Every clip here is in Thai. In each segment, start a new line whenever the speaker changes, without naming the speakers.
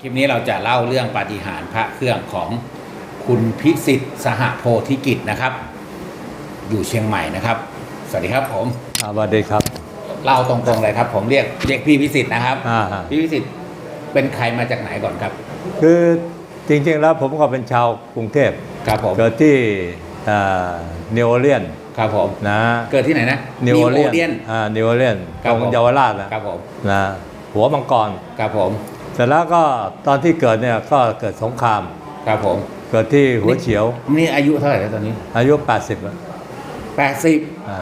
คลิปนี้เราจะเล่าเรื่องปาฏิหาริย์พระเครื่องของคุณพิสิทธิ์สหโพธิกิจนะครับ อยู่เชียงใหม่นะครับ สวัสดีครับผม
อ่าสวัสดีครับ
เล่าตรงๆเลยครับ ผมเรียกเรียกพี่พิสิทธิ์นะครับ
อ่าฮะ
พี่พิสิทธิ์เป็นใครมาจากไหนก่อนครับ
คือจริงๆแล้วผมก็เป็นชาวกรุงเทพ
ครับผม
เกิดที่นิวออร์เลียน
ครับผม
นะ
เกิดที่ไหนนะ
นิวออร์เลีย
New
นอ่านิวออร์เลียน
ครั
ต
บ
รง
ผม
เยาวราชนะครับ
ผม
นะหัวมังกร
ครับผม
เสร็จแล้วก็ตอนที่เกิดเนี่ยก็เกิดสงคราม
ครับผม
เกิดที่หัวเฉียว
นี่อายุเท่าไหร่แล้วตอนนี้
อายุ 80แล้ว
แปดสิบ
อ่า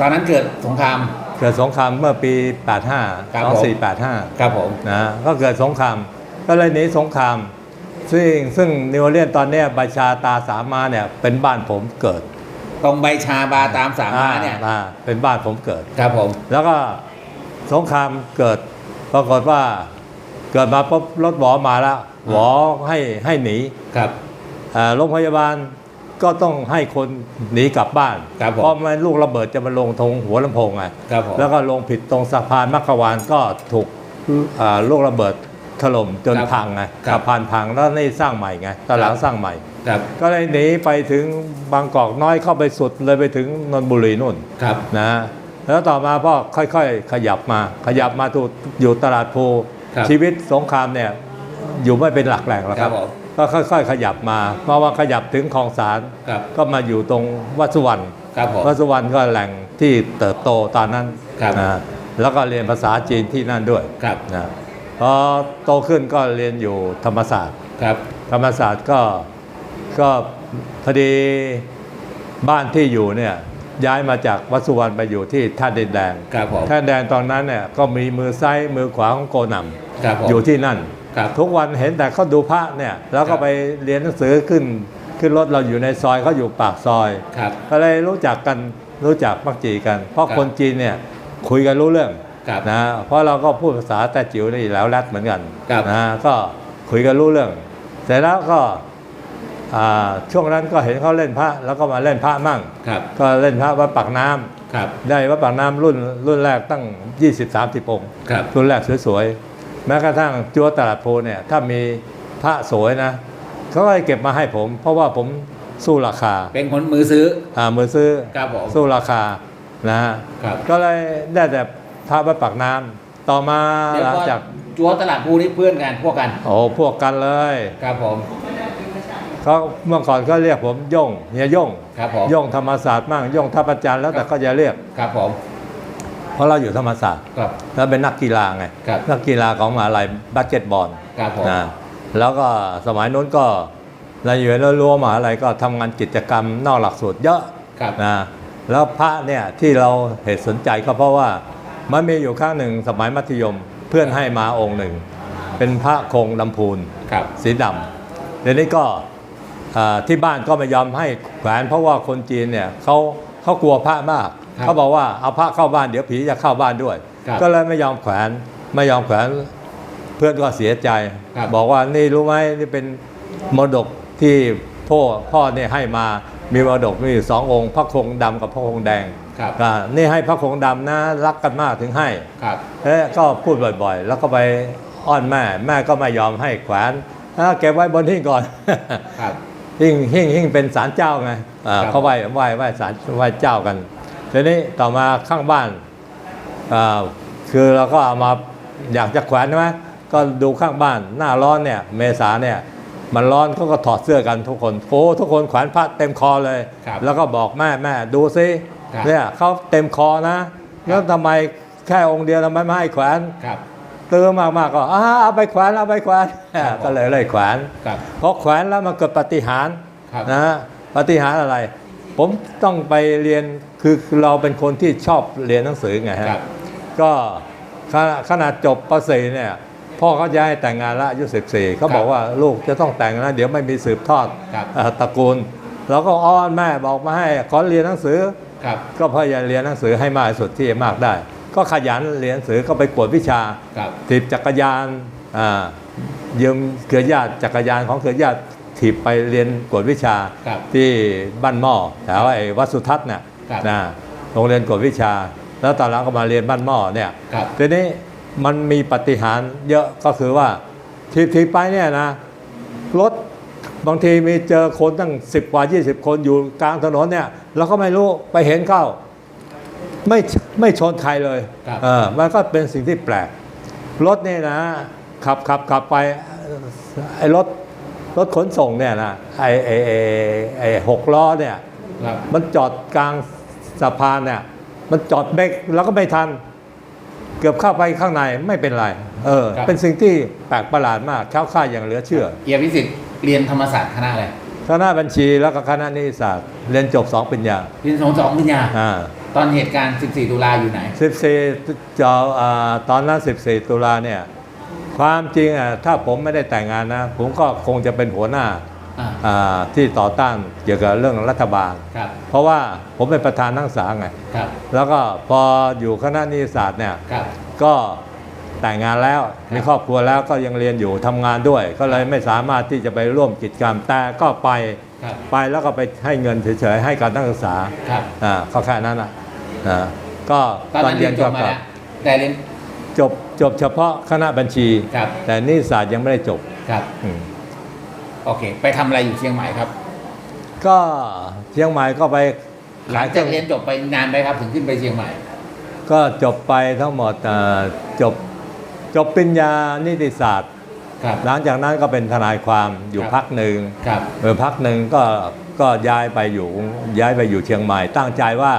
ตอนนั้นเกิดสงคราม
เกิดสงครามเมื่อปี
ครับ
85
ผม
2485
ครับผม
นะก็เกิดสงคราม ก็เลยหนีสงคราม ซึ่งซึ่งนิวออร์เลียนตอนเนี้ยบัญชาตาสามมาเนี่ยเป็นบ้านผมเกิด
ตรงใบชาบาตามสามมาเนี่ย
อ่าเป็นบ้านผมเกิด
ครับผม
แล้วก็สงครามเกิดปรากฏว่า เกิดมาปุ๊บรถหวอมาแล้วหวอให้ให้หนี
ครับ
อ่าโรงพยาบาลก็ต้องให้คนหนีกลับบ้าน
ครับผม
เพราะมันลูกระเบิดจะมาลงตรงหัวลำโพงไง
ครับผม
แล้วก็ลงผิดตรงสะพานมักขวานก็ถูกอ่าลูกระเบิดถล่มจน
ครับ
พังไง
ครับ
สะพานพังแล้วนี่สร้างใหม่ไงตอนหลังสร้างใหม่
ครับ
ก็เลยหนีไปถึงบางกอกน้อยเข้าไปสุดเลยไปถึงนนทบุรีนู่น
ครับ
นะแล้วต่อมาพ่อค่อยๆ ขยับมา ขยับมาถูกอยู่ตลาดภู
ครับ
ชีวิตสงครามเนี่ยอยู่ไม่เป็นหลักแหล่งแล้วครั
ครับบผม
ก็ค่อยๆขยับมา เพราะว่าขยับถึงคลองสาร
ครับ
ก็มาอยู่ตรงวัดสุวรรณ
ครับผม
วัดสุวรรณก็แหล่งที่เติบโตตอนนั้น
ครับ
นะแล้วก็เรียนภาษาจีนที่นั่นด้วย
ครับ
นะพอโตขึ้นก็เรียนอยู่ธรรมศาสตร์
ครับ
ธรรมศาสตร์ก็ก็พอดีบ้านที่อยู่เนี่ย ย้ายมาจากวัดสุวรรณไปอยู่ที่ท่าดินแดง
ครับผม
ท่าดินแดงตอนนั้นเนี่ยก็มีมือซ้ายมือขวาของโกหน
ครับผมำ
อยู่ที่นั่น
ครับ
ทุกวันเห็นแต่เขาดูพระเนี่ยแล้ว
ค
ก็
รับ
ไปเรียนหนังสือขึ้นขึ้นรถเราอยู่ในซอยเขาอยู่ปากซอย
ครับ
ก็เลยรู้จักกันรู้จักมักจีกัน เพราะ
ครับ
คนจีนเนี่ยคุยกันรู้เรื่อง
ครับ
นะเพราะเราก็พูดภาษาแต่จิ๋วนี่แล้วแรดเหมือนกัน
ครับ
นะก็คุยกันรู้เรื่อง เสร็จแล้วก็อ่า ช่วงนั้นก็เห็นเขาเล่นพระแล้วก็มาเล่นพระมั่ง
ครับ
ก็เล่นพระวัดปากน้ำ
ครับ
ได้วัดปากน้ำรุ่นรุ่นแรกตั้ง 20-30องค์
ครับ
รุ่นแรกสวยๆแม้กระทั่งจัวตลาดโพเนี่ยถ้ามีพระสวยนะเขาก็ให้เก็บมาให้ผม เพราะว่าผมสู้ราคา
เป็นคนมือซื้อ
อ่ามือซื้อ
ครับผม
สู้ราคานะฮะ
ครับ
ก็เลยได้แต่พระวัดปากน้ำต่อมา
เรีย
หลัง
ว่า
จาก
จัวตลาดภูนี่เพื่อนกันพวกกัน
โอ้พวกกันเลย
ครับผม
เขาเมื่อก่อนก็เรียกผมย่งเฮียย่ง
ครับผม
ย่งธรรมศาสตร์มั่งย่งทัพอาจารย์แล้วแต่ก็จะเรียก
ครับผม
เพราะเราอยู่ธรรมศาสตร์
ครับ
แล้วเป็นนักกีฬาไง
ครับ
นักกีฬาของมหาลัยบาสเกตบอล
ครับผม
นะแล้วก็สมัยนู้นก็ในอยู่ในรั้วมหาลัยก็ทำงานกิจกรรมนอกหลักสูตรเยอะ
ครับ
นะแล้วพระเนี่ยที่เราเหตุสนใจก็เพราะว่ามันมีอยู่ข้างหนึ่งสมัยมัธยมเพื่อนให้มาองค์หนึ่ง เป็นพระคงลำพูน
ครับ
สีดำเดี๋ยวนี้ก็อ่า ที่บ้านก็ไม่ยอมให้แขวนเพราะว่าคนจีนเนี่ยเขาเขากลัวพระมาก
ครับ
เขาบอกว่าเอาพระเข้าบ้านเดี๋ยวผีจะเข้าบ้านด้วย
ครับ
ก็เลยไม่ยอมแขวนไม่ยอมแขวนเพื่อนก็เสียใจ
ครับ
บอกว่านี่รู้ไหมนี่เป็นมรดกที่พ่อพ่อเนี่ยให้มามีมรดกมีอยู่สององค์ พระคงดำกับพระคงแดง
ครับ
ก็นี่ให้พระคงดำนะรักกันมากถึงให้
ครับ
เอ๊ะก็พูดบ่อยๆ แล้วก็ไปอ้อนแม่ แม่ก็ไม่ยอมให้แขวนอะเก็บไว้บนหิ้งก่อน
ครับ
หิ้งหิ้งหิ้งเป็นศาลเจ้าไงอ่า
ครับ
เขาไหว้ไหว้ไหว้ศาลไหว้เจ้ากันทีนี้ต่อมาข้างบ้านอ่าคือเราก็เอามาอยากจะแขวนใช่ไหมก็ดูข้างบ้านหน้าร้อนเนี่ยเมษาเนี่ยมันร้อนเขาก็ถอดเสื้อกันทุกคนโอ้ทุกคนแขวนผ้าเต็มคอเลย
ครับ
แล้วก็บอกแม่แม่ดูซิ
ครับ
เนี่ยเขาเต็มคอนะ แล้วทำไมแค่องค์เดียวทำไมไม่ให้แขวน
ครับ
ตื้อมากๆก็อ่าเอาไปแขวนเอาไปแขวน
ครับ
ก็เลยเลยแขวน
ครับ
พอแขวนแล้วมันเกิดปาฏิหารย์
ครับ
นะฮะปาฏิหารย์อะไร ผมต้องไปเรียนคือเราเป็นคนที่ชอบเรียนหนังสือไงฮะ
ครับ
ก็ขณะขนาดจบปสี่เนี่ยพ่อเขาจะให้แต่งงานละอายุ14เขาบอกว่าลูกจะต้องแต่งนะเดี๋ยวไม่มีสืบทอด
ครับ
เอ่อตระกูลเราก็อ้อนแม่บอกมาให้ขอเรียนหนังสือ
ครับ
ก็พยายามเรียนหนังสือให้มากที่สุดที่จะมากได้ ก็ขยันเรียนหนังสือก็ไปกวดวิชา
ครับ
ถีบจักรยานอ่ายืมเครือญาติจักรยานของเครือญาติถีบไปเรียนกวดวิชา
ครับ
ที่บ้านหม้อแถวไอ้วัดสุทัศน์น่ะ
ครับ
นะโรงเรียนกวดวิชา แล้วตอนหลังก็มาเรียนบ้านหม้อเนี่ย
ครับ
ทีนี้มันมีปฏิหารย์เยอะก็คือว่าทีทีไปเนี่ยนะรถบางทีมีเจอคนตั้ง 10 กว่า 20 คนอยู่กลางถนนเนี่ยเราก็ไม่รู้ไปเห็นเข้า ไม่ไม่ชนใครเลย
ครับ
เออมันก็เป็นสิ่งที่แปลก รถเนี่ยนะ ขับขับขับไปไอ้รถรถขนส่งเนี่ยนะไอ้ไอ้ไอ้ไอ้หกล้อเนี่ย
ครับ
มันจอดกลางสะพานเนี่ย มันจอดเบรกแล้วก็ไม่ทัน เกือบเข้าไปข้างในไม่เป็นไร เออ
ครับ
เป็นสิ่งที่แปลกประหลาดมากเข้าค่ายอย่างเหลือเชื่อ
เอียพิสิทธิ์เรียนธรรมศาสตร์คณะอะไร
คณะบัญชีแล้วก็คณะนิติศาสตร์เรียนจบสองปริญญา
เรียนสองสองปริญญา
อ่า
ตอนเหตุการณ์ 14 ตุลาอยู่ไหน
สิบสี่จออ่าตอนนั้นสิบสี่ตุลาเนี่ย ความจริงอะถ้าผมไม่ได้แต่งงานนะ ผมก็คงจะเป็นหัวหน้า
อ่า
อ่าที่ต่อต้านเกี่ยวกับเรื่องรัฐบาล
ครับ
เพราะว่าผมเป็นประธานนักศึกษาไง
ครับ
แล้วก็พออยู่คณะนิติศาสตร์เนี่ย
ครับ
ก็แต่งงานแล้วมีครอบครัวแล้วก็ยังเรียนอยู่ทำงานด้วย ก็เลยไม่สามารถที่จะไปร่วมกิจกรรมแต่ก็ไป
ครับ
ไปแล้วก็ไปให้เงินเฉยๆให้การนักศึกษา
ครับ
อ่าก็แค่นั้นอะอ่า ก็
ตอนนั้นเรียนจบมาแล้วแต่เรียน
จบจบเฉพาะคณะบัญชี
ครับ
แต่นิติศาสตร์ยังไม่ได้จบ
ครับ
อืม
โอเค ไปทำอะไรอยู่เชียงใหม่ครับ
ก็เชียงใหม่ก็ไป
หลังจากเรียนจบไปนานไหมครับ ถึงขึ้นไปเชียงใหม่
ก็จบไปทั้งหมดอ่าจบจบปริญญานิติศาสตร์
ครับ
หลังจากนั้นก็เป็นทนายความอยู่
ครับ
พักหนึ่ง
ครับ
เออพักหนึ่งก็ก็ย้ายไปอยู่ย้ายไปอยู่เชียงใหม่ ตั้งใจว่า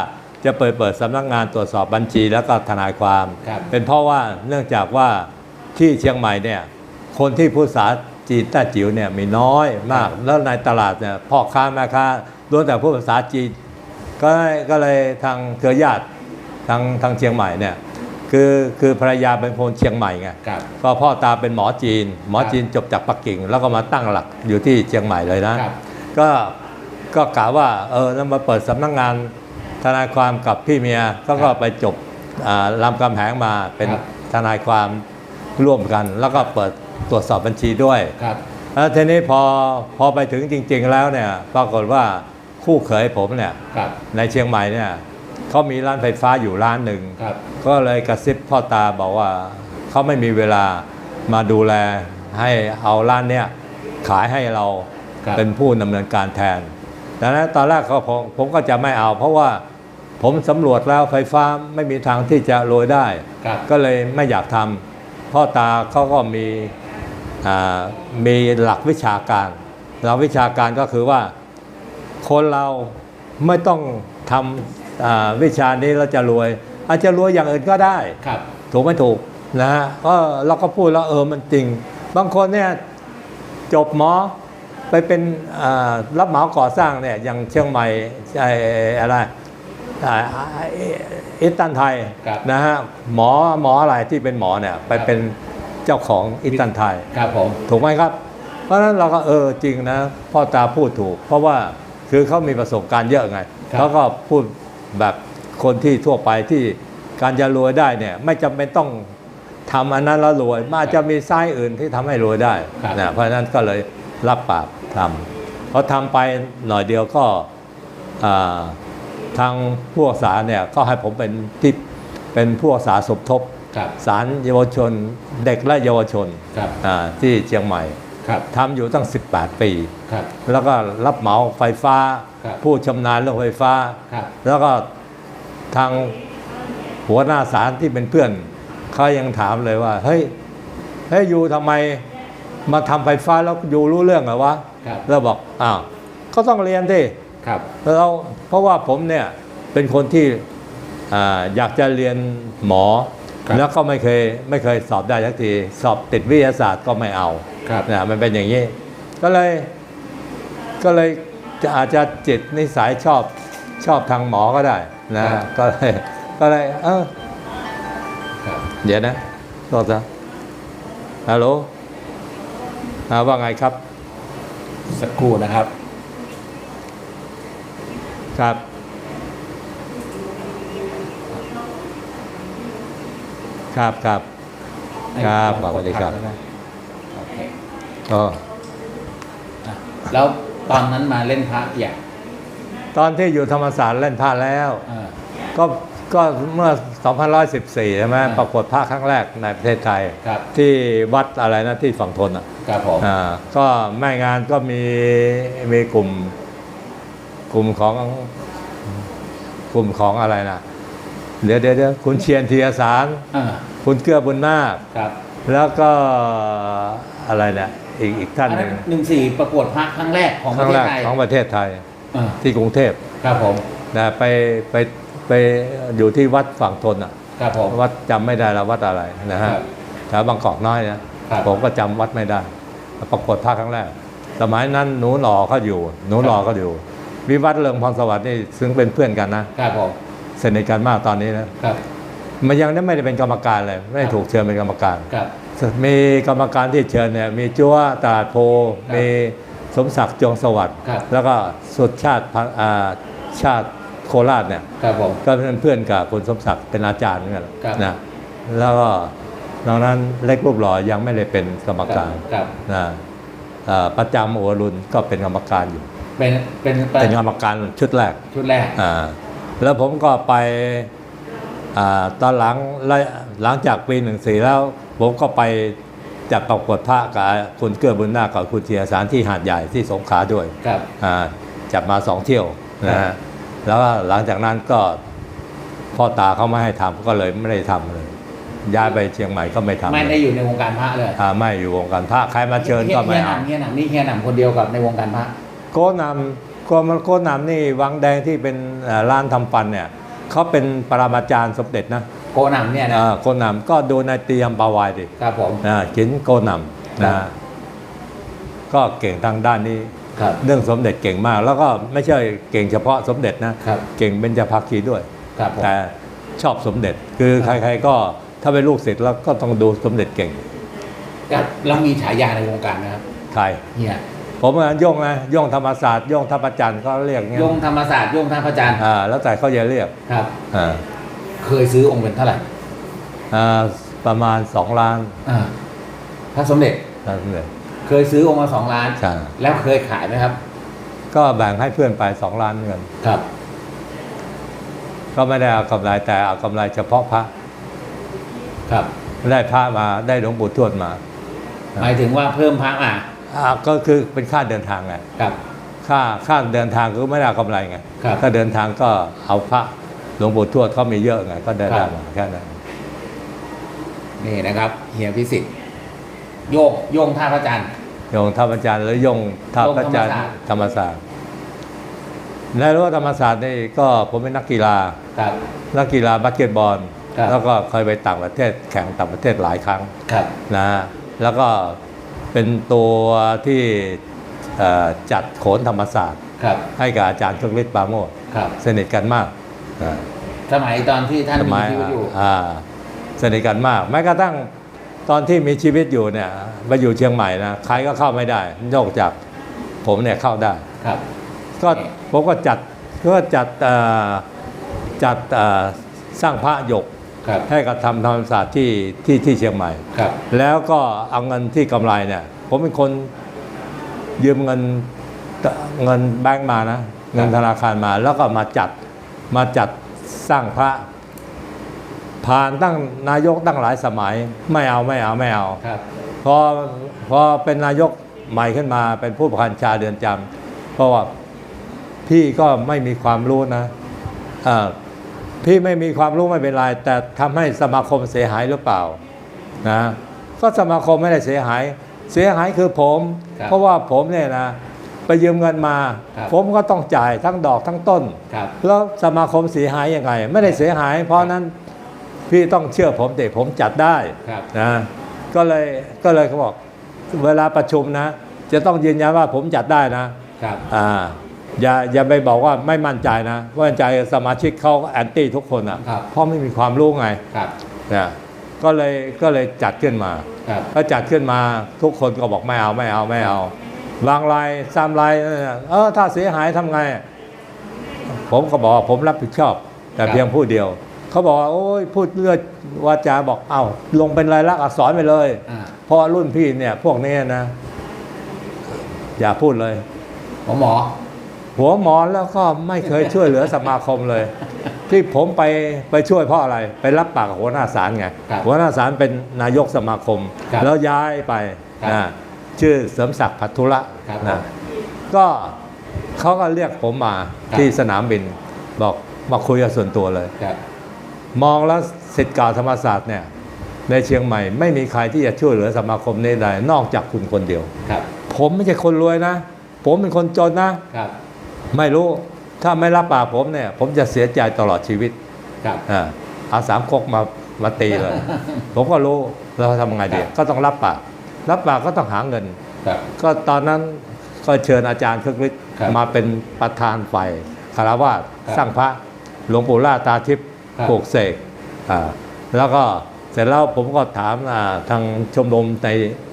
จะเปิดเปิดสำนักงานตรวจสอบบัญชี แล้วก็ทนายความ
ครับ
เป็นเพราะว่าเนื่องจากว่าที่เชียงใหม่เนี่ยคนที่พูดภาษาจีนแต้จิ๋วเนี่ยมีน้อยมาก แล้วในตลาดเนี่ยพ่อค้าแม่ค้าล้วนแต่พูดภาษาจีนก็เลยก็เลยทางเครือญาติทางทางเชียงใหม่เนี่ยคือคือภรรยาเป็นคนเชียงใหม่ไง
ครับ
ก็พ่อตาเป็นหมอจีน หมอ
ครับ
จีนจบจากปักกิ่ง แล้วก็มาตั้งหลักอยู่ที่เชียงใหม่เลยนะ
ครับ
ก็ก็กะว่าเออแล้วมาเปิดสำนักงาน ทนายความกับพี่เมียก็ก็ไปจบอ่ารามคำแหงมาเป็น
ครับ
ทนายความร่วมกัน แล้วก็เปิดตรวจสอบบัญชีด้วย
ครับ
แล้วทีนี้พอพอไปถึงจริง ๆ แล้วเนี่ยปรากฏว่าคู่เขยผมเนี่ย
ครับ
ในเชียงใหม่เนี่ยเขามีร้านไฟฟ้าอยู่ร้านหนึ่ง
ครับ
ก็เลยกระซิบพ่อตาบอกว่าเขาไม่มีเวลามาดูแลให้เอาร้านเนี้ยขายให้เรา
ครับ
เป็นผู้ดำเนินการแทน ดังนั้นตอนแรกก็ผมผมก็จะไม่เอา เพราะว่าผมสำรวจแล้วไฟฟ้าไม่มีทางที่จะโรยได้
ครับ
ก็เลยไม่อยากทำพ่อตาเขาก็มีอ่ามีหลักวิชาการ หลักวิชาการก็คือว่าคนเราไม่ต้องทำอ่าวิชานี้แล้วจะรวย อาจจะรวยอย่างอื่นก็ได้
ครับ
ถูกไม่ถูกนะฮะก็เราก็พูดแล้วเออมันจริง บางคนเนี่ยจบหมอ ไปเป็นอ่ารับเหมาก่อสร้างเนี่ยอย่างเชียงใหม่ไอ้อะไรอ่าอิตันไทย
ครับ
นะฮะหมอหมออะไรที่เป็นหมอเนี่ยไปเป็นเจ้าของอิตันไทย
ครับผม
ถูกไหมครับ เพราะฉะนั้นเราก็เออจริงนะพ่อตาพูดถูก เพราะว่าคือเขามีประสบการณ์เยอะไง
ครับ
เขาก็พูดแบบคนที่ทั่วไปที่การจะรวยได้เนี่ยไม่จำเป็นต้องทำอันนั้นแล้วรวยมันอาจจะมีไส้อื่นที่ทำให้รวยได้
ครับ
นะเพราะฉะนั้นก็เลยรับปาก ทำพอทำไปหน่อยเดียวก็อ่าทางผู้รักษาเนี่ยก็ให้ผมเป็นที่เป็นผู้รักษาสมทบ
ครับ
ศาลเยาวชนเด็กและเยาวชน
ครับ
อ่าที่เชียงใหม่
ครับ
ทำอยู่ตั้ง 18 ปี
ครับ
แล้วก็รับเหมาไฟฟ้า
ครับ
ผู้ชำนาญเรื่องไฟฟ้า
ครับ
แล้วก็ทางหัวหน้าศาลที่เป็นเพื่อนเขายังถามเลยว่า เฮ้ยเฮ้ยอยู่ทำไมมาทำไฟฟ้าแล้วอยู่รู้เรื่องเหรอวะ
ครับ
แล้วบอกอ้าวก็ต้องเรียนดิ
ครับ
แล้วเพราะว่าผมเนี่ยเป็นคนที่อ่าอยากจะเรียนหมอ
ครับ
แล้วก็ไม่เคยไม่เคยสอบได้สักทีสอบติดวิทยาศาสตร์ก็ไม่เอา
ครับ
นะมันเป็นอย่างนี้ ก็เลยก็เลยจะอาจจะจิตนิสัยชอบชอบทางหมอก็ได้นะก็เลยก็เลยเออ
ครับ
เดี๋ยวนะโทษนะฮัลโหลอ่าว่าไงครับ
สักครู่นะครับ
ครับ ครับครับครับสวัสดีครับ
โอเค
ก็
อะแล้วตอนนั้นมาเล่นพระอย่าง
ตอนที่อยู่ธรรมศาสตร์เล่นพลาดแล้ว
อ่า
ก็ก็เมื่อ2514 ใช่ไหม
อ่า
ปรากฏภาคครั้งแรกในประเทศไทย
ครับ
ที่วัดอะไรนะที่ฝั่งทนอะ
ครับผม
อ่าก็แม่งานก็มีมีกลุ่ม กลุ่มของกลุ่มของอะไรนะเดี๋ยวเดี๋ยวเดี๋ยวคุณเชียนเทียสาร
อ่า
คุณเกื้อบุญนาค
ครับ
แล้วก็อะไรเนี่ยอีกอีกท่านหนึ่ง
หนึ่งสี่ประกวดพระครั้งแรกของ
ค
ประ
รั้ง
เท
แร
ศ
ก
ไทย
ของประเทศไทย
อ่า
ที่กรุงเทพ
ครับผม
นะไปไปไปอยู่ที่วัดฝั่งทนอะ
ครับผม
วัดจำไม่ได้แล้ววัดอะไรนะฮะ
ครับ
แถวบางกอกน้อยนะครับ ผมก็จำวัดไม่ได้ปรากฏภาคครั้งแรก สมัยนั้นหนูหล่อเขาอยู่ หนูหล่อเขาอยู่ วิวัฒน์เรืองพรสวัสดิ์นี่ซึ่งเป็นเพื่อนกันนะครับ
ผม
สนิทกันมากตอนนี้นะครับ มันยังไม่ได้เป็นกรรมการเลย ไม่ได้ถูกเชิญเป็นกรรมการ
ครับ
มีกรรมการที่เชิญเนี่ยมีจัวตราดโพ
ครับ
มีสมศักดิ์จงสวัสดิ์
ครับ
แล้วก็สุดชาติพันอ่าชาติโคราชเนี่ย
ครับผม
ก็เป็นเพื่อนกับคุณสมศักดิ์เป็นอาจารย์เหมือนกัน
ครับ
นะแล้วก็ นอกนั้นเล็กรูปหล่อยังไม่ได้เป็นกรรมการ
ครับ
นะเอ่อประจำโอรุณก็เป็นกรรมการอยู่
เป็นเป็น
เป็นกรรมการชุดแรก
ชุดแรก
อ่าแล้วผมก็ไปอาตอนหลังหลังจากปีหนึ่งสี่แล้ว ผมก็ไปจัดประกวดพระกับคุณเกื้อบุญนาคกับคุณเทียสารที่หาดใหญ่ที่สงขลาด้วย
ครับ
อ่าจับมาสองเที่ยวนะ
ครั
ฮะ
บ
แล้วก็หลังจากนั้นก็พ่อตาเขาไม่ให้ทำก็เลยไม่ได้ทำเลย ย้ายไปเชียงใหม่ก็ไม่ทำ
ไม่ได้อยู่ในวงการพระเลย
อ่าไม่อยู่วงการพระใครมาเชิญก็ไม่
เฮียห
เอา
นำเฮียหนำนี่เฮียหนำคนเดียวกับในวงการพระ
โกนำโกมันโกนำนี่วังแดงที่เป็นเอ่อร้านทำฟันเนี่ยเขาเป็นปรมาจารย์สมเด็จนะ
โกหนำเนี่ยนะ
อ่าโกนำก็ดูในเตรียมปาวายดิ
ครับผม
นะจินโกนำ
ครั
นะ
บ
ก็เก่งทางด้านนี้
ครับ
เรื่องสมเด็จเก่งมาก แล้วก็ไม่ใช่เก่งเฉพาะสมเด็จนะ
ครับ
เก่งเบญจภาคีด้วย
ครับผม
แต่ชอบสมเด็จคือใครๆก็ ถ้าเป็นลูกศิษย์แล้วก็ต้องดูสมเด็จเก่ง
ครับแล้วมีฉายาในวงการนะครับ
ใคร
เฮีย
ผมอะโย่งนะโย่งธรรมศาสตร์โย่งทัพจันทร์ก็เรียกเงี้ย
โยงธรรมศาสตร์โยงท่าพระจันทร์
อ่าแล้วแต่เขาจะเรียก
ครับ
อ่า
เคยซื้อองค์เป็นเท่าไหร่
อ่าประมาณ2ล้าน
อ่าพระสมเด็จ
นะสมเด็จ
เคยซื้อองค์มาสองล้าน
ใช่
แล้วเคยขายไหมครับ
ก็แบ่งให้เพื่อนไป2ล้านเงิน
ครับ
ก็ไม่ได้เอากำไรแต่เอากำไรเฉพาะพระ
ครับ
ได้พระมาได้หลวงปู่ทวดมา
หมายถึงว่าเพิ่มพระมา
อ่าก็คือเป็นค่าเดินทางไง
ครับ
ค่าค่าเดินทางก็ไม่ได้เอากำไรไง
ครับ
ถ้าเดินทางก็เอาพระหลวงปู่ทวดเขามีเยอะไงก็ได้
ครั
ได้
บ
มาแค่นั้น
นี่นะครับเฮียพิสิทธิ์โยงโยงท่าพระจันทร์
โยงธรรมจารย์หรือโยงท่าพระจันทร์
โยง
ธรรมศาสตร์ในรั้วธรรมศาสตร์นี่ก็ผมเป็นนักกีฬา
ครับ
นักกีฬาบาสเกตบอล
ครับ
แล้วก็เคยไปต่างประเทศแข่งต่างประเทศหลายครั้ง
ครับ
นะฮะแล้วก็เป็นตัวที่เอ่อจัดโขนธรรมศาสตร์
ครับ
ให้กับอาจารย์เครื่องฤทธิ์ปราโมท
ครับ
สนิทกันมากนะ
สมัยตอนที่ท่าน
ส
มี
มัย
ชีวิตอยู่
อ่าสนิทกันมาก แม้กระทั่งตอนที่มีชีวิตอยู่เนี่ยมาอยู่เชียงใหม่นะใครก็เข้าไม่ได้นอกจากผมเนี่ยเข้าได้
ครับ
ก็ผมก็จัดก็จัดเอ่อจัดเอ่อสร้างพระหยก
ครับ
ให้กับทำธรรมศาสตร์ที่ที่ที่เชียงใหม่
ครับ
แล้วก็เอาเงินที่กำไรเนี่ย ผมเป็นคนยืมเงินเงินแบงก์มานะเงินธนาคารมา แล้วก็มาจัดมาจัดสร้างพระ ผ่านตั้งนายกตั้งหลายสมัย ไม่เอาไม่เอาไม่เอา
ครับ
พอพอเป็นนายกใหม่ขึ้นมาเป็นผู้บังคับบัญชาเดือนจำเพราะว่าพี่ก็ไม่มีความรู้นะอ่า พี่ไม่มีความรู้ไม่เป็นไร แต่ทำให้สมาคมเสียหายหรือเปล่านะก็สมาคมไม่ได้เสียหาย เสียหายคือผม
ครับ
เพราะว่าผมเนี่ยนะไปยืมเงินมา
ครับ
ผมก็ต้องจ่ายทั้งดอกทั้งต้น
ครับ
แล้วสมาคมเสียหายยังไง ไม่ได้เสียหาย เพราะนั้นพี่ต้องเชื่อผมเด็ผมจัดได้
ครับ
นะก็เลยก็เลยเขาบอกเวลาประชุมนะ จะต้องยืนยันว่าผมจัดได้นะครับอ่า อย่าอย่าไปบอกว่าไม่มั่นใจนะว่ามั่นใจสมาชิกเขาแอนตี้ทุกคนอะ
ครับ
เพราะไม่มีความรู้ไง
ครับ
นะก็เลยก็เลยจัดขึ้นมา
ครับ
พอจัดขึ้นมาทุกคนก็บอกไม่เอาไม่เอาไม่เอาบางรายซ้ำรายเออถ้าเสียหายทำไง ผมก็บอกว่าผมรับผิดชอบ แต่
ครับ
เพียงผู้เดียว เขาบอกว่าโอ้ยพูดเลือดวาจาบอกเอ้าลงเป็นลายลักษณ์อักษรไปเลย
อ่า
เพราะว่ารุ่นพี่เนี่ย พวกนี้นะ อย่าพูดเลย
หมอหมอ
หัวหมอนแล้วก็ไม่เคยช่วยเหลือสมาคมเลย ที่ผมไปไปช่วยเพราะอะไร ไปรับปากกับหัวหน้าศาลไง
ครับ
หัวหน้าศาลเป็นนายกสมาคม
ครับ
แล้วย้ายไป
ครับ
นะชื่อเสริมศักดิ์พัทธุระ
ครับ
นะก็เขาก็เรียกผมมา
ครับ
ที่สนามบินบอกมาคุยกับส่วนตัวเลย
ครับ
มองแล้วสิทธิ์เก่าธรรมศาสตร์เนี่ยในเชียงใหม่ไม่มีใครที่จะช่วยเหลือสมาคมนี้ได้นอกจากคุณคนเดียว
ครับ
ผมไม่ใช่คนรวยนะ ผมเป็นคนจนนะ
ครับ
ไม่รู้ถ้าไม่รับปากผมเนี่ย ผมจะเสียใจตลอดชีวิต
ครับ
อ่าเอาสามคกมามาตีเลย ผมก็รู้เราทำไงดี
ครับ
ก็ต้องรับปาก รับปากก็ต้องหาเงิน
ครับ
ก็ตอนนั้นก็เชิญอาจารย์คึกฤทธิ์
ครับ
มาเป็นประธานฝ่ายคารวาส
ครับ
สร้างพระหลวงปู่ล่าตาทิพย์
ครับ
ปลูกเสกอ่าแล้วก็เสร็จแล้วผมก็ถามอ่าทางชมรมใน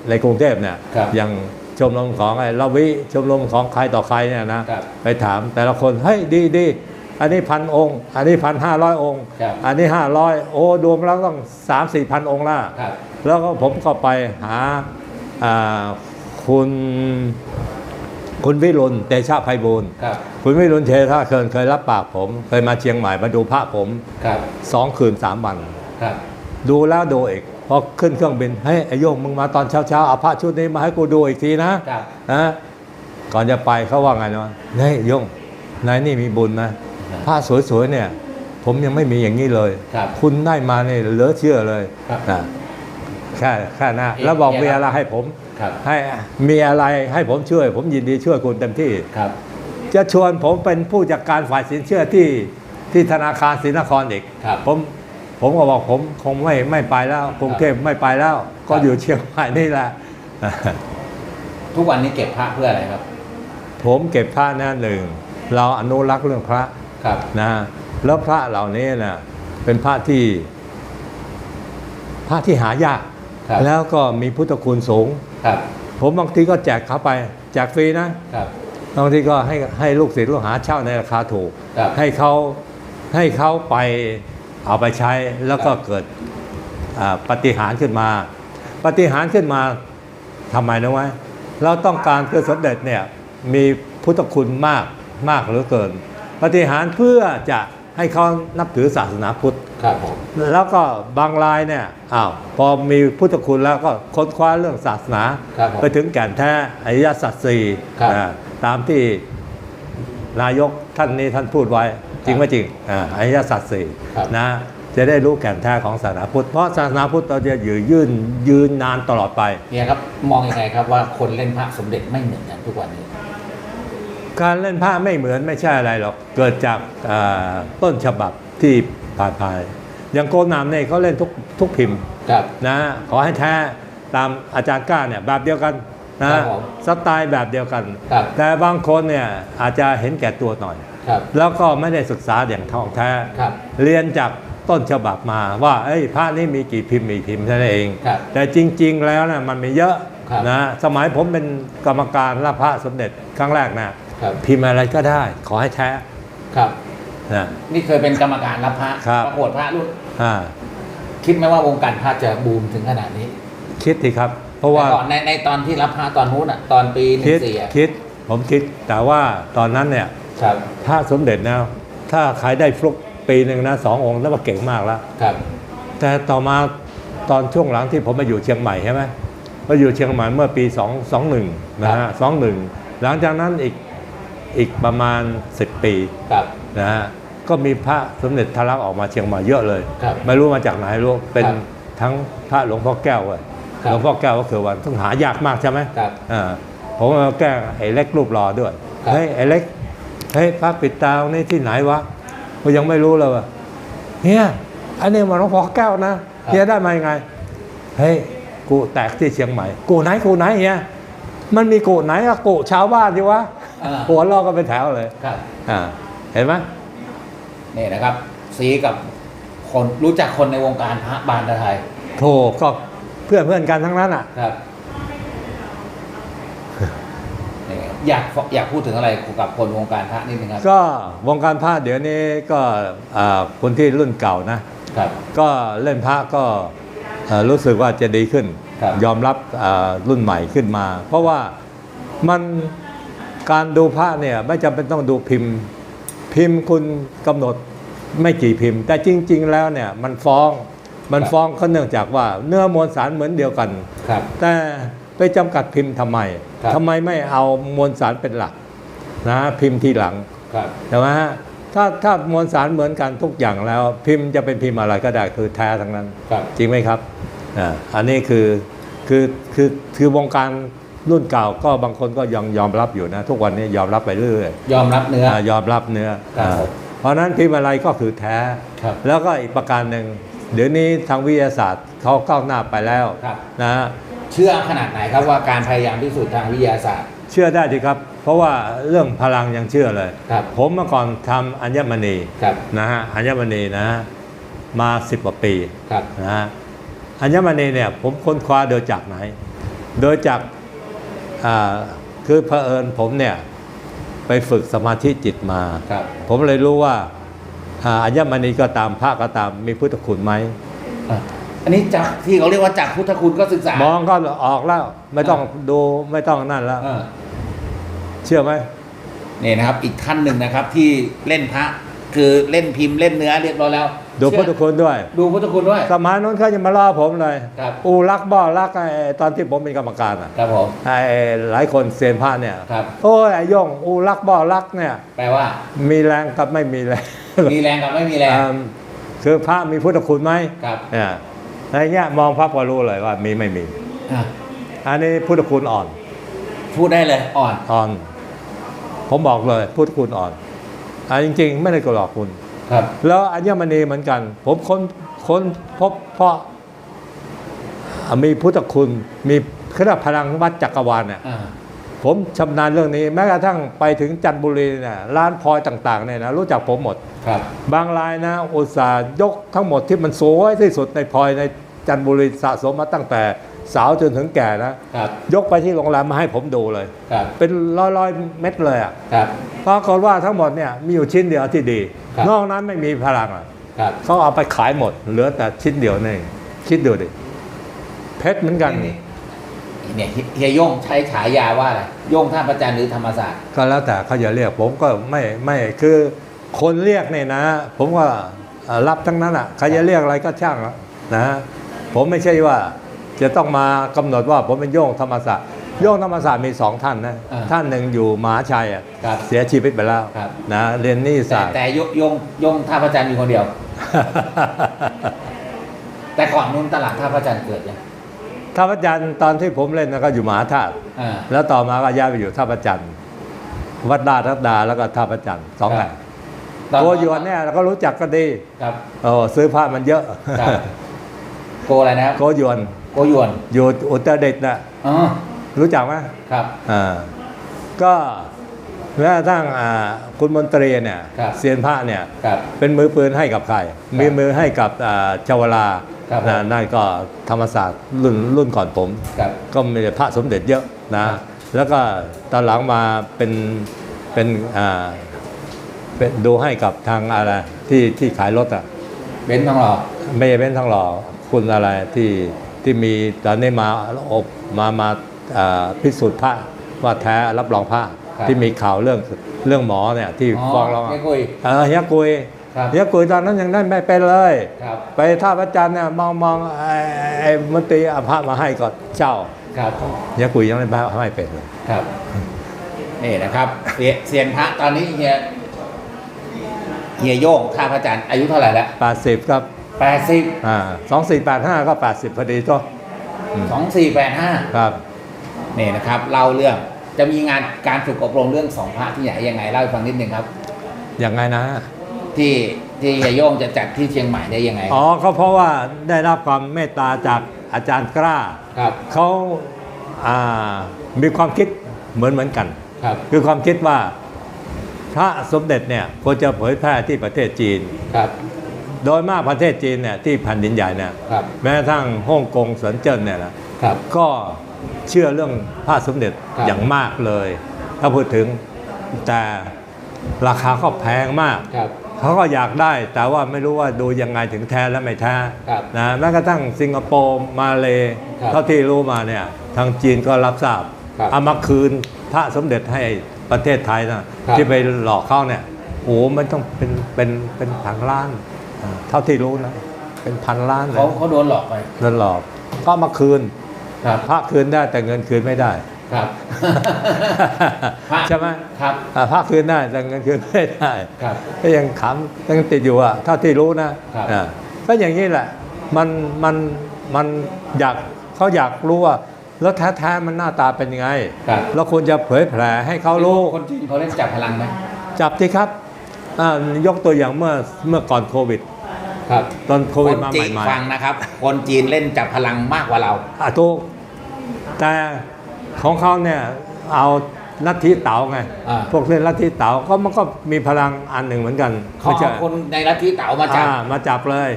ในกรุงเทพเนี่ย
ครับ
อย่าง ชมรมของไอ้ละวิชมรมของใครต่อใครเนี่ยนะ ครับไปถามแต่ละคนเฮ้ยดีดีอันนี้พันองค์ อันนี้พันห้าร้อยองค์
ครับ
อันนี้ห้าร้อยโอ้รวมแล้วต้องสามสี่พันองค์ละ
ครับ
แล้วก็ผมก็ไปหาอ่าคุณคุณวิรุณเตชะไพบูลย์
ครับ
คุณวิรุณเทชะเคยเคยรับปากผม เคยมาเชียงใหม่มาดูพระผม
ครับ
สองคืนสามวัน
ครับ
ดูแล้วดูอีก พอขึ้นเครื่องบินเฮ้ยไอโยงมึงมาตอนเช้าเช้าๆเอาพระชุดนี้มาให้กูดูอีกทีนะครับนะก่อนจะไปเขาว่าไงนะเฮ้ยโยงนายนี่มีบุญนะผ้าสวยๆเนี่ย ผมยังไม่มีอย่างนี้เลย
ครับ
คุณได้มาเนี่ยเหลือเชื่อเลย
ครับ
นะแค่แค่นะ
เอ๊ะ
แล้วบอก
เอ๊ะ
มีอะไรให้ผม
ครับ
ให้มีอะไรให้ผมช่วย ผมยินดีช่วยคุณเต็มที่
ครับ
จะชวนผมเป็นผู้จัดการฝ่ายสินเชื่อที่ที่ธนาคารศรีนครอีก
ครับ
ผม ผมก็บอกผมคงไม่ไม่ไปแล้วกรุงเทพไม่ไปแล้ว ก็อยู่เชียงใหม่นี่แหละ
ทุกวันนี้เก็บพระเพื่ออะไรครับ
ผมเก็บพระนะหนึ่งเราอนุรักษ์เรื่องพระ
ครับ
นะแล้วพระเหล่านี้นะเป็นพระที่ พระที่หายาก
ครับ
แล้วก็มีพุทธคุณสูง
ครับ
ผมบางทีก็แจกเขาไปแจกฟรีนะครับบางทีก็ให้ให้ลูกศิษย์ลูกหาเช่าในราคาถูก
ครับ
ให้เขาให้เขาไป เอาไปใช้แล้วก็
ครับ
เกิดอ่าปฏิหารย์ขึ้นมา ปฏิหารย์ขึ้นมาทำไมนะวะเราต้องการคือสมเด็จเนี่ยมีพุทธคุณมากมากเหลือเกิน ปฏิหารย์เพื่อจะให้เขานับถือศาสนาพุทธ
ครับผม
แล้วก็บางรายเนี่ยอ้าวพอมีพุทธคุณแล้วก็ค้นคว้าเรื่องศาสนา
ครับผม
ไปถึงแก่นแท้อริยสัจสี่
ครับ
อ่าตามที่นายก ท่านนี้ท่านพูดไว้จริงไหมจริงอ่าอริยสัจสี่
ครับ
นะจะได้รู้แก่นแท้ของศาสนาพุทธ เพราะศาสนาพุทธเราจะอยู่ยืนยืนนานตลอดไป
เนี่ยครับมองยังไงครับว่าคนเล่นพระสมเด็จไม่เหมือนกันทุกวันนี้
การเล่นผ้าไม่เหมือนไม่ใช่อะไรหรอกเกิดจากอ่าต้นฉบับที่ผ่านภายอย่างโกนามเนี่ยเขาเล่นทุกทุกพิมพ์
ครับ
นะขอให้แท้ตามอาจารย์ก้าเนี่ยแบบเดียวกัน นะครับ
ผม
สไตล์แบบเดียวกัน
ครับ
แต่บางคนเนี่ยอาจจะเห็นแก่ตัวหน่อย
ครับ
แล้วก็ไม่ได้ศึกษาอย่างท่องแท้
ครับ
เรียนจากต้นฉบับมาว่าเอ้ยพระนี่มีกี่พิมพ์มีพิมพ์เท่านั้นเอง
ครับ
แต่จริง ๆ แล้วนะมันมีเยอะ
ครับ
นะสมัยผมเป็นกรรมการรับพระสมเด็จครั้งแรกนะครับพิมพ์อะไรก็ได้ ขอให้แท้
ครับ
นะ
นี่เคยเป็นกรรมการรับพระ
ครับ
ประกวดพระรุ่น
อ่า
คิดไหมว่าวงการพระจะบูมถึงขนาดนี้
คิดทีครับ เพราะว่า
แต่ก่อนในในตอนที่รับพระตอนนู้นอะตอนปีหนึ่
คิด
งสี่อะ
คิดผมคิดแต่ว่าตอนนั้นเนี่ย
ครับ
ถ้าสมเด็จนะถ้าขายได้ฟลุกปีหนึ่งนะสององค์แล้วก็เก่งมากแล้ว
ครับ
แต่ต่อมาตอนช่วงหลังที่ผมมาอยู่เชียงใหม่ใช่ไหมมาอยู่เชียงใหม่เมื่อปี2 2 1นะฮะ21หลังจากนั้นอีกอีกประมาณ 10 ปี
ครับ
นะฮะก็มีพระสมเด็จทะลักออกมาเชียงใหม่เยอะเลย
ครับ
ไม่รู้มาจากไหนรู้เป็น
ครับ
ทั้งพระหลวงพ่อแก้วเว้ย
ครับ
หลวงพ่อแก้วก็คือวันต้องหายากมากใช่ไหม
ครับ
อ่าผมเอาแก้ไอ้เล็กรูปหล่อด้วย
ครับ
เฮ้ยไอ้เล็กเฮ้ยพระปิดตาองค์นี่ที่ไหนวะก็ยังไม่รู้เลยว่าเฮียอันนี้มันหลวงพ่อแก้วนะเฮียได้มายังไงเฮ้ยกูแตกที่เชียงใหม่กูไหนกูไหนเฮียมันมีกูไหนอะกูชาวบ้านดิวะ
อ่า
หัวเราะกันเป็นแถวเลย
ครับ
อ่าเห็นไหม
นี่นะครับสีกับคนรู้จักคนในวงการพระบานไทย
โถก็ เพื่อนเพื่อนกันทั้งนั้นอะ
ครับนี่อยากอยากพูดถึงอะไรกับคนวงการพระนิดนึงครับ
ก็วงการพระเดี๋ยวนี้ก็อ่าคนที่รุ่นเก่านะ
ครับ
ก็เล่นพระก็เอ่อรู้สึกว่าจะดีขึ้น
ครับ
ยอมรับอ่ารุ่นใหม่ขึ้นมา เพราะว่ามันการดูพระเนี่ยไม่จำเป็นต้องดูพิมพ์ พิมพ์คุณกำหนดไม่กี่พิมพ์ แต่จริง ๆ แล้วเนี่ยมันฟ้อง มันฟ้องก็เนื่องจากว่าเนื้อมวลสารเหมือนเดียวกัน
ครับ
แต่ไปจำกัดพิมพ์ทำไม
ครับ
ทำไมไม่เอามวลสารเป็นหลักนะพิมพ์ทีหลัง
ครับ
ใช่ไหมฮะถ้าถ้ามวลสารเหมือนกันทุกอย่างแล้ว พิมพ์จะเป็นพิมพ์อะไรก็ได้คือแท้ทั้งนั้น
ครับ
จริงไหมครับอ่าอันนี้คือคือคือคือวงการรุ่นเก่าก็บางคนก็ยังยอมรับอยู่นะ ทุกวันนี้ยอมรับไปเรื่อย
ยอมรับเนื้อ
ๆายอมรับเนื้อ
ครับ
อ่า
ผม
เพราะฉะนั้นพิมพ์อะไรก็คือแท้
ครับ
แล้วก็อีกประการหนึ่ง เดี๋ยวนี้ทางวิทยาศาสตร์เขาก้าวหน้าไปแล้ว
ครับ
นะ
เชื่อขนาดไหนครับว่าการพยายามพิสูจน์ทางวิทยาศาสตร์
เชื่อได้สิครับ เพราะว่าเรื่องพลังยังเชื่อเลย
ครับ
ผมเมื่อก่อนทำอัญมณี
ครับ
นะฮะอัญมณีนะฮะมาสิบกว่าปี
ครับ
นะฮะอัญมณีเนี่ยผมค้นคว้าโดยจากไหน โดยจากอ่าคือเผอิญผมเนี่ยไปฝึกสมาธิจิตมา
ครับ
ผมเลยรู้ว่า อ่าอัญมณีก็ตามพระก็ตามมีพุทธคุณไหม
อะอันนี้จากที่เขาเรียกว่าจากพุทธคุณก็ศึกษาม
องก็ออกแล้ว ไม่ต้องดูไม่ต้องนั่นแล้ว
เออ
เชื่อไหม
นี่นะครับ อีกท่านหนึ่งนะครับ ที่เล่นพระคือเล่นพิมพ์เล่นเนื้อเรียบร้อยแล้ว
ดู
เชื่อ
พุทธคุณด้วย
ดูพุทธคุณด้วย
สมัยนั้นเขาจะมาล่อผมเลย
ครับ
อูรักบ่อรักไอ้ตอนที่ผมเป็นกรรมการอะ
ครับผม
ไอ้หลายคนเซียนพระเนี่ย
ครับ
โอ้ยไอ้โย่องอูรักบ่อรักเนี่ย
แปลว่า
มีแรงกับไม่มีแรง
มีแรงกับไม่มีแรง
อ่าคือพระมีพุทธคุณไหม
ครับ
เนี่ยอะไรเงี้ยมองพระก็รู้เลยว่ามีไม่มี
อะ
อันนี้พุทธคุณอ่อน
พูดได้เลยอ่อน
อ่อน ผมบอกเลยพุทธคุณอ่อนอ่าจริง ๆ ไม่ได้โกหลอกคุณ
ครับ
แล้วอัญมณีเหมือนกัน ผมค้นค้นพบเพราะอะมีพุทธคุณมีขนาดพลังวัดจักรวาลเนี่ย
อ่า
ผมชำนาญเรื่องนี้ แม้กระทั่งไปถึงจันทบุรีเนี่ยร้านพลอยต่างๆเนี่ยนะรู้จักผมหมด
ครับ
บางรายนะอุตส่าห์ยกทั้งหมดที่มันสวยที่สุดในพลอยในจันทบุรีสะสมมาตั้งแต่สาวจนถึงแก่นะ
ครับ
ยกไปที่โรงแรมมาให้ผมดูเลย
ครับ
เป็นร้อยๆเม็ดเลยอะ
ครับ
ปรากฏว่าทั้งหมดเนี่ยมีอยู่ชิ้นเดียวที่ดี
ครับ
นอกนั้นไม่มีพลังอะ
ครับ
เขาเอาไปขายหมด เหลือแต่ชิ้นเดียวนี่คิดดูดิเพชรเหมือนกัน
นี่ เนี่ยเฮียโย่งใช้ฉายาว่าอะไรโย่งท่าประจันทร์หรือธรรมศาสตร์
ก็แล้วแต่เขาจะเรียกผมก็ไม่ไม่คือคนเรียกเนี่ยนะ ผมว่าเอ่อรับทั้งนั้นอะใครจะเรียกอะไรก็ช่างอะนะผมไม่ใช่ว่าจะต้องมากำหนดว่าผมเป็นโย่งธรรมศาสตร์โย่งธรรมศาสตร์มีสองท่านนะ
อ่า
ท่านหนึ่งอยู่มหาชัยอะ
ครับ
เสียชีวิตไปแล้ว
ครับ
นะเรียนนิติ
แต่
ศาสตร์
แต่โยโย่งโย่งท่าประจันทร์มีคนเดียว แต่ก่อนนู้นตลาดท่าประจันทร์เกิดยัง
ท่าพระจันทร์ตอนที่ผมเล่นนะก็อยู่มหาธาตุ
อ่า
แล้วต่อมาก็ย้ายไปอยู่ท่าพระจันทร์วัดดาทัดดาแล้วก็ท่าพระจันทร์สองแห่ง
ตอน
โกยวนเนี่ยเราก็รู้จักกันดี
ครับ
โอ้ซื้อผ้ามันเยอะ
ครับโกอะไรนะครับ
โกยวน
โกยวน
อยู่อุตรดิตถ์นะ
อ๋อ
รู้จักไหม
ครับ
อ่าก็ แม้กระทั่งอ่าคุณมนตรีเนี่ย
ครับ
เซียนพระเนี่ย
ครับ
เป็นมือปืนให้กับใคร มีมือให้กับอ่าชาวลา
ครับ
นะนั่นก็ธรรมศาสตร์รุ่นรุ่นก่อนผม
ครับ
ก็มีพระสมเด็จเยอะนะแล้วก็ตอนหลังมาเป็นเป็นอ่าเป็นดูให้กับทางอะไรที่ที่ขายรถอะ
เบนซ์ทองหล่อ
ไม่ใช่เป็นทางหล่อคุณอะไรที่ที่มีตอนนี้มาอบมามาอ่าพิสูจน์พระว่าแท้รับรองพระ ที่มีข่าวเรื่องเรื่องหมอเนี่ยที่
อ๋อ
ฟ้องร้อง
เฮียกุย
เออเฮียกุย
ครับ
เฮียกุยตอนนั้นยังได้ไม่เป็นเลย
ครับ
ไปท่าพระจันทร์เนี่ยมองมองไอ้ไอ้มนตรีเอาพระมาให้ก็เจ้า
ครับ
เฮียกุยยังไม่ไม่เป็นเลย
ครับนี่นะครับเซียเซียนพระตอนนี้เฮียเฮียโย่งท่าพระจันทร์อายุเท่าไหร่แล้ว
แปดสิบครับ
แปดสิบ
อ่าสองสี่แปดห้าก็แปดสิบพอดีตัว
สองสี่แปดห้า
ครับ
นี่นะครับเล่าเรื่อง จะมีงานการฝึกอบรมเรื่องสองพระที่ไหนยังไงเล่าให้ฟังนิดนึงครับ
อย่างไงนะ
ที่ที่เฮียโย่งจะจัดที่เชียงใหม่ได้ยังไง
อ๋อก็เพราะว่าได้รับความเมตตาจากอาจารย์กล้า
ครับ
เขาอ่ามีความคิดเหมือนเหมือนกัน
ครับ
คือความคิดว่าพระสมเด็จเนี่ยควรจะเผยแพร่ที่ประเทศจีน
ครับ
โดยมากประเทศจีนเนี่ยที่แผ่นดินใหญ่เนี่ย
ครับ
แม้กระทั่งฮ่องกงเซินเจิ้นเนี่ยนะครับ ก็ เชื่อเรื่องพระสมเด็จ
ครับ
อย่างมากเลย ถ้าพูดถึงแต่ราคาก็แพงมาก
ครับ
เขาก็อยากได้แต่ว่าไม่รู้ว่าดูยังไงถึงแท้และไม่แท้
ครับ
นะแม้กระทั่งสิงคโปร์มาเล
ครับ
เท่าที่รู้มาเนี่ยทางจีนก็รับทราบ
ครับ
เอามาคืนพระสมเด็จให้ประเทศไทยนะครับ ที่ไปหลอกเขาเนี่ยโอ้มันต้องเป็นเป็นเป็นพันล้านอ่าเท่าที่รู้นะเป็นพันล้านเล
เขา
ย
เขาโดนหลอกไป
เงินหลอกก็เอามาคืน
ครับ
พระคืนได้แต่เงินคืนไม่ได้
ครับพระ
ใช่ไหม
ครับ
อ่าพระคืนได้แต่เงินคืนไม่ได้
ครับ
ก็ยังขำยังติดอยู่อะเท่าที่รู้นะครับอ่าก็อย่างนี้แหละมันมันมันอยากเขาอยากรู้ว่าแล้วแท้ๆมันหน้าตาเป็นยังไง
ครับ
เราควรจะเผยแผ่ให้เขารู้
คนจีนเขาเล่นจับพลังไหม
จับสิครับอ่ายกตัวอย่างเมื่อเมื่อก่อนโควิด
ครับ
ตอนโค
ค
วิด
น
มา
จีน
ใหม่
ฟังนะครับ คนจีนเล่นจับพลังมากกว่าเรา
ๆอะทุกแต่ของเขาเนี่ยเอาลัทธิเต๋าไง
อ่า
พวกเล่นลัทธิเต๋าก็มันก็มีพลังอันหนึ่งเหมือนกัน
เขา
ไม่ใช่
เอาคนในลัทธิเต๋ามาจับ
อ่ามาจับเลย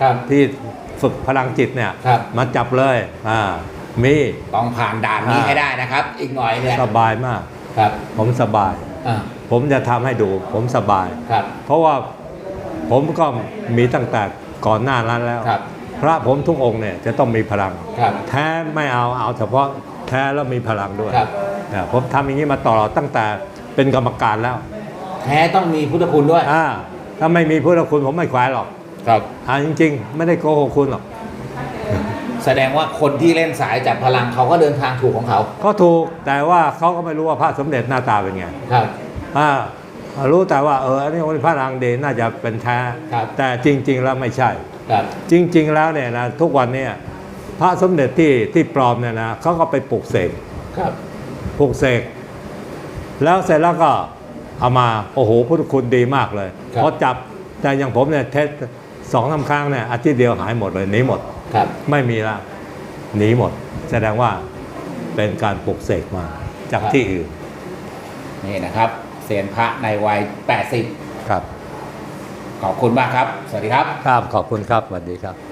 ครับ
ที่ฝึกพลังจิตเนี่ย
ครับ
มาจับเลยอ่ามี
ต้องผ่านด่านนี้
อ่า
ให้ได้นะครับ อีกหน่อยเนี่ย
สบายมาก
ครับ
ผมสบาย
อ่า
ผมจะทำให้ดู ผมสบาย
ครับ
เพราะว่า ผมก็มีตั้งแต่ก่อนหน้านั้นแล้ว
ครับ
พระผมทุกองค์เนี่ยจะต้องมีพลัง
ครับ
แท้ไม่เอาเอาเฉพาะแท้แล้วมีพลังด้วย
ครับ
อ่าผมทำอย่างนี้มาตลอดตั้งแต่เป็นกรรมการแล้ว
แท้ต้องมีพุทธคุณด้วย
อ่าถ้าไม่มีพุทธคุณผมไม่แขวนหรอก
ครับ
อ่าจริง ๆ ไม่ได้โกหกคุณหรอก
แสดงว่าคนที่เล่นสายจับพลังเขาก็เดินทางถูกของเขา
ก็ถูกแต่ว่าเขาก็ไม่รู้ว่าพระสมเด็จหน้าตาเป็นไง
ครับ
อ่า รู้แต่ว่าเอออันนี้องค์พระนางเดชน่าจะเป็นแท้
ครับ
แต่จริง ๆ แล้วไม่ใช่
ครับ
จริง ๆ แล้วเนี่ยนะทุกวันเนี่ยพระสมเด็จที่ที่ปลอมเนี่ยนะเขาก็ไปปลูกเสก
ครับ
ปลูกเสกแล้วเสร็จแล้วก็เอามาโอ้โหพุทธคุณดีมากเลย
ครับ
พอจับแต่อย่างผมเนี่ยเทสสองสามครั้งเนี่ยอาทิตย์เดียวหายหมดเลยหนีหมด
ครับ
ไม่มีละหนีหมด แสดงว่าเป็นการปลุกเสกมาจากที่อื่น
นี่นะครับ เซียนพระในวัย 80
ครับ
ขอบคุณมากครับ สวัสดีครับ
ครับ ขอบคุณครับ สวัสดีครับ